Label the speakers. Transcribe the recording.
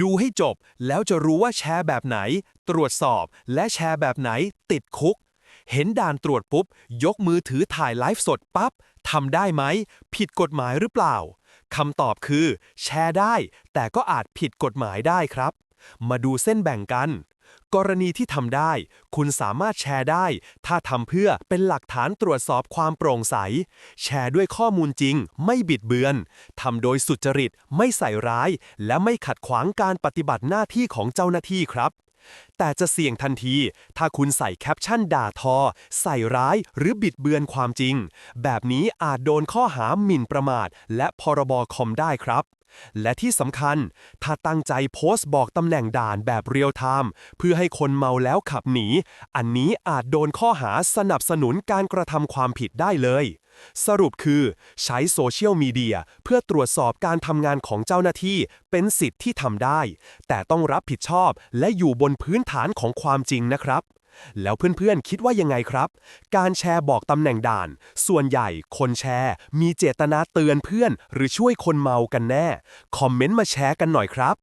Speaker 1: ดูให้จบแล้วจะรู้ว่าแชร์แบบไหน ตรวจสอบและแชร์แบบไหน ติดคุก เห็นด่านตรวจปุ๊บ ยกมือถือถ่ายไลฟ์สดปั๊บทำได้ไหม ผิดกฎหมายหรือเปล่าคำตอบคือ แชร์ได้ แต่ก็อาจผิดกฎหมายได้ครับ มาดูเส้นแบ่งกัน กรณีที่ทำได้ คุณสามารถแชร์ได้ ถ้าทำเพื่อเป็นหลักฐานตรวจสอบความโปร่งใส แชร์ด้วยข้อมูลจริง ไม่บิดเบือนทำโดยสุจริต ไม่ใส่ร้าย และไม่ขัดขวางการปฏิบัติหน้าที่ของเจ้าหน้าที่ครับ แต่จะเสี่ยงทันที ถ้าคุณใส่แคปชั่นด่าทอ ใส่ร้ายหรือบิดเบือนความจริง แบบนี้อาจโดนข้อหาหมิ่นประมาท และพรบคอมได้ครับ และที่สำคัญ ถ้าตั้งใจโพสต์บอกตำแหน่งด่านแบบเรียลไทม์เพื่อให้คนเมาแล้วขับหนี อันนี้อาจโดนข้อหาสนับสนุนการกระทำความผิดได้เลย สรุปคือใช้โซเชียลมีเดียเพื่อตรวจสอบการทำงานของเจ้าหน้าที่เป็นสิทธิ์ที่ทำได้ แต่ต้องรับผิดชอบและอยู่บนพื้นฐานของความจริงนะครับ แล้วเพื่อนๆคิดว่ายังไงครับ การแชร์บอกตำแหน่งด่าน ส่วนใหญ่คนแชร์ มีเจตนาเตือนเพื่อน หรือช่วยคนเมากันแน่ คอมเมนต์มาแชร์กันหน่อยครับ